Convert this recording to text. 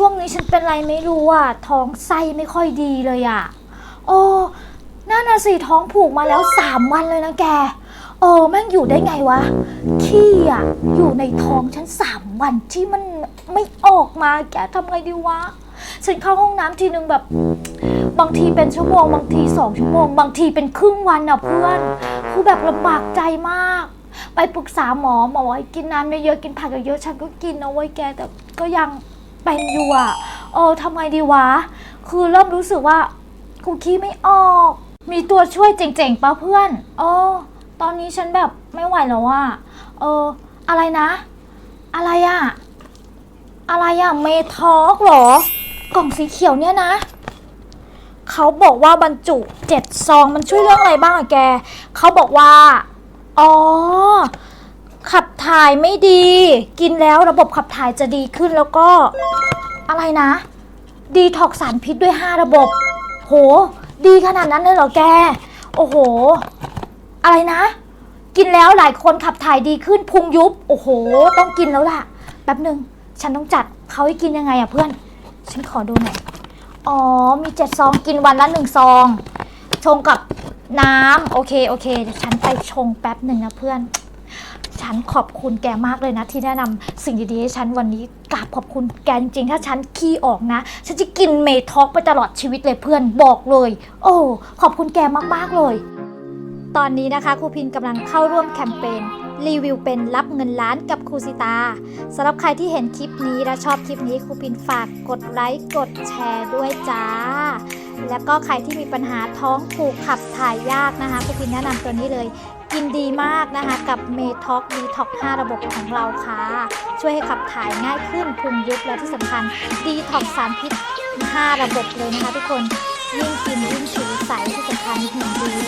ช่วงนี้ฉันเป็นไรไม่รู้อะ ท้องไส้ไม่ค่อยดีเลยอะ โอ้นั่นน่ะสิท้องผูกมาแล้วสามวันเลยนะแก เออแม่งอยู่ได้ไงวะ ขี้อะ อยู่ในท้องฉันสามวันที่มันไม่ออกมาแกทำไงดีวะ ฉันเข้าห้องน้ำทีนึงแบบ บางทีเป็นชั่วโมง บางทีสองชั่วโมง บางทีเป็นครึ่งวันอะเพื่อน คือแบบลำบากใจมาก ไปปรึกษาหมอหมอว่าให้กินน้ำเยอะๆกินผักเยอะๆฉันก็กินนะเว้ยแกแต่ก็ยัง เป็นอยู่อะเออทำไงดีวะ คือเริ่มรู้สึกว่ากูขี้ไม่ออก มีตัวช่วยเจ๋งๆป่ะเพื่อนเออตอนนี้ฉันแบบไม่ไหวแล้วอะเออ อะไรนะ อะไรอะอะไรอะเมทอกเหรอ กล่องสีเขียวเนี่ยนะเขาบอกว่าบรรจุเจ็ดซองมันช่วยเรื่องอะไรบ้างอะแก เขาบอกว่า อ๋อ ถ่ายไม่ดี กินแล้วระบบขับถ่ายจะดีขึ้นแล้วก็ อะไรนะ ดีท็อกสารพิษด้วย 5 ระบบ โห ดีขนาดนั้นเลยเหรอแก โอ้โห อะไรนะ กินแล้วหลายคนขับถ่ายดีขึ้นพุงยุบ โอ้โห ต้องกินแล้วล่ะ แป๊บหนึ่งฉันต้องจัดเขาให้กินยังไงอะเพื่อน ฉันขอดูหน่อย อ๋อ มีเจ็ดซองกินวันละหนึ่งซอง ชงกับน้ำโอเค โอเค เดี๋ยวฉันไปชงแป๊บหนึ่งนะเพื่อน ฉันขอบคุณแกมากเลยนะ ที่แนะนำสิ่งดีๆให้ฉันวันนี้กราบขอบคุณแกจริงๆถ้าฉันขี้ออกนะ ฉันจะกินเมทอกไปตลอดชีวิตเลยเพื่อนบอกเลย โอ้ขอบคุณแกมากๆเลย ตอนนี้นะคะครูพินกำลังเข้าร่วมแคมเปญรีวิวเป็นรับเงินล้านกับครูสิตาสำหรับใครที่เห็นคลิปนี้และชอบคลิปนี้ครูพินฝากกดไลค์กดแชร์ด้วยจ้า แล้วก็ใครที่มีปัญหาท้องผูกขับถ่ายยากนะคะครูพินแนะนำตัวนี้เลย กินดีมากนะคะกับเมท็อกดีท็อก5ระบบของเราค่ะ ช่วยให้ขับถ่ายง่ายขึ้นพุงยุบและที่สำคัญดีท็อกสารพิษ 5 ระบบเลยนะคะทุกคนยิ่งกินยิ่งผิวใสที่สำคัญหุ่นดีด้ว